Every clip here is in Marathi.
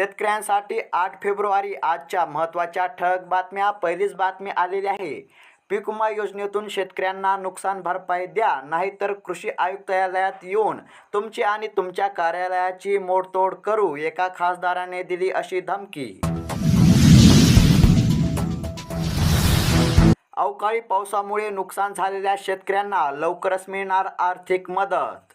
शेतकऱ्यांसाठी आठ फेब्रुवारी आजच्या महत्त्वाच्या ठळक बातम्या पहिलीच बातमी आलेली आहे. पीक विमा योजनेतून शेतकऱ्यांना नुकसान भरपाई द्या नाहीतर कृषी आयुक्तालयात येऊन तुमची आणि तुमच्या कार्यालयाची मोडतोड करू एका खासदाराने दिली अशी धमकी. अवकाळी पावसामुळे नुकसान झालेल्या शेतकऱ्यांना लवकरच मिळणार आर्थिक मदत.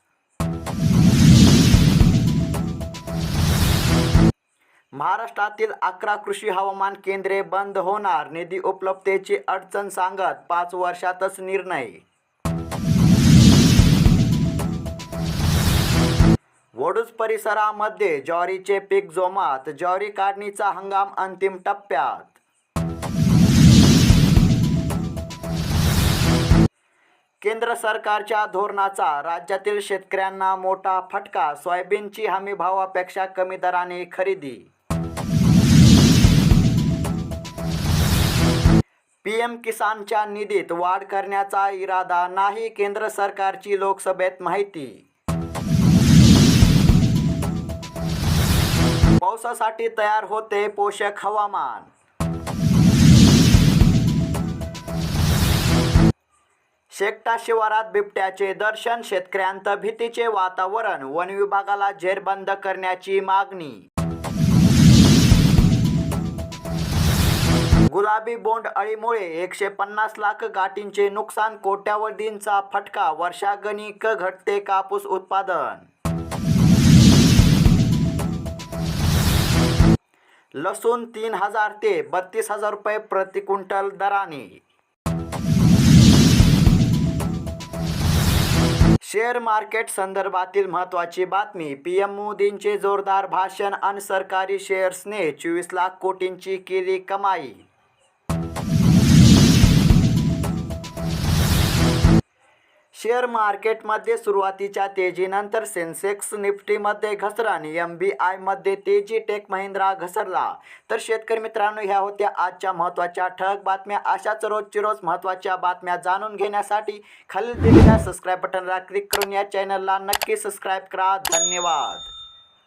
महाराष्ट्रातील अकरा कृषी हवामान केंद्रे बंद होणार निधी उपलब्धतेची अडचण सांगत पाच वर्षातच निर्णय. वडूज परिसरामध्ये ज्वारीचे पीक जोमात ज्वारी काढणीचा हंगाम अंतिम टप्प्यात. केंद्र सरकारच्या धोरणाचा राज्यातील शेतकऱ्यांना मोठा फटका सोयाबीनची हमी भावापेक्षा कमी दराने खरेदी. पीएम किसानच्या निधीत वाढ करण्याचा इरादा नाही केंद्र सरकारची लोकसभेत माहिती. पावसासाठी तयार होते पोषक हवामान. शेकटा शिवारात बिबट्याचे दर्शन शेतकऱ्यांत भीतीचे वातावरण वन विभागाला जेरबंद करण्याची मागणी. गुलाबी बोंड अळीमुळे एकशे पन्नास लाख गाठींचे नुकसान कोट्यावधींचा फटका वर्षागणिक घटते कापूस उत्पादन. लसूण तीन हजार ते बत्तीस हजार रुपये प्रति क्विंटल दराने. शेअर मार्केट संदर्भातील महत्त्वाची बातमी पी एम मोदींचे जोरदार भाषण आणि सरकारी शेअर्सने चोवीस लाख कोटींची केली कमाई. शेअर मार्केटमध्ये सुरुवातीच्या तेजीनंतर सेन्सेक्स निफ्टीमध्ये घसरण एम बी आयमध्ये तेजी टेक महिंद्रा घसरला. तर शेतकरी मित्रांनो ह्या होत्या आजच्या महत्त्वाच्या ठळक बातम्या. अशाच रोजची रोज महत्त्वाच्या बातम्या जाणून घेण्यासाठी खालील दिलेल्या सबस्क्राईब बटनला क्लिक करून या चॅनलला नक्की सबस्क्राईब करा. धन्यवाद.